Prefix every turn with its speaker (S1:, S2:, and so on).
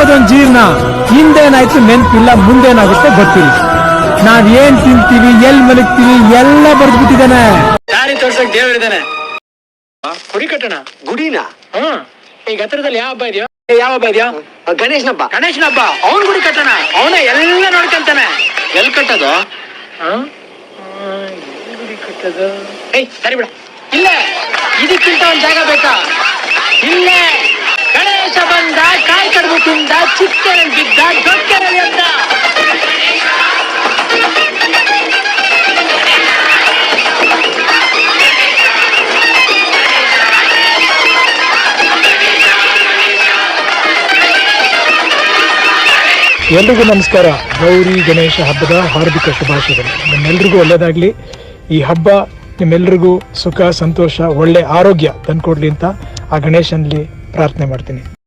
S1: ಮಾಡೋದೊಂದ್ ಜೀರ್ಣ ಹಿಂದೇನಾಯ್ತು ನೆನಪಿಲ್ಲ ಮುಂದೇನಾಗುತ್ತೆ ಗೊತ್ತಿಲ್ಲ. ನಾವ್ ಏನ್ ತಿಂತೀವಿ ಎಲ್ ಮಲಗ್ತೀವಿ ಎಲ್ಲ ಬರ್ದ್ಬಿಟ್ಟಿದ್ದಾನೆ.
S2: ದಾರಿ ತೋರ್ಸಕ್ ದೇವರಿದ್ದಾನೆ ಕುರಿ ಕಟ್ಟಣ
S3: ಗುಡಿನ?
S2: ಹ್ಮ್. ಈಗ ಹತ್ರದಲ್ಲಿ ಯಾವ ಹಬ್ಬ ಇದೆಯೋ? ಯಾವ ಹಬ್ಬ ಇದೆಯೋ?
S3: ಗಣೇಶನ ಹಬ್ಬ.
S2: ಗಣೇಶನ ಹಬ್ಬ. ಅವನ್ ಗುಡಿ ಕಟ್ಟಣ. ಅವನೇ ಎಲ್ಲ ನೋಡ್ಕೊಂತಾನೆ.
S3: ಎಲ್ ಕಟ್ಟದು?
S2: ಗುಡಿ ಕಟ್ಟೋದು? ಏಯ್ ಸರಿ ಬಿಡ. ಇಲ್ಲ. ಇದಕ್ಕಿಂತ ಒಂದ್ ಜಾಗ ಬೇಕಾ? ಇಲ್ಲೇ. ಚಿಕ್ಕರಲ್ಲಿ ಬಿದ್ದ ದೊಡ್ಡರಲ್ಲಿ ಅಂತ
S1: ಎಲ್ರಿಗೂ ನಮಸ್ಕಾರ. ಗೌರಿ ಗಣೇಶ ಹಬ್ಬದ ಹಾರ್ದಿಕ ಶುಭಾಶಯಗಳು. ನಿಮ್ಮೆಲ್ರಿಗೂ ಒಳ್ಳೇದಾಗ್ಲಿ. ಈ ಹಬ್ಬ ನಿಮ್ಮೆಲ್ರಿಗೂ ಸುಖ, ಸಂತೋಷ, ಒಳ್ಳೆ ಆರೋಗ್ಯ ತಂದ್ಕೊಡ್ಲಿ ಅಂತ ಆ ಗಣೇಶನಲ್ಲಿ ಪ್ರಾರ್ಥನೆ ಮಾಡ್ತೀನಿ.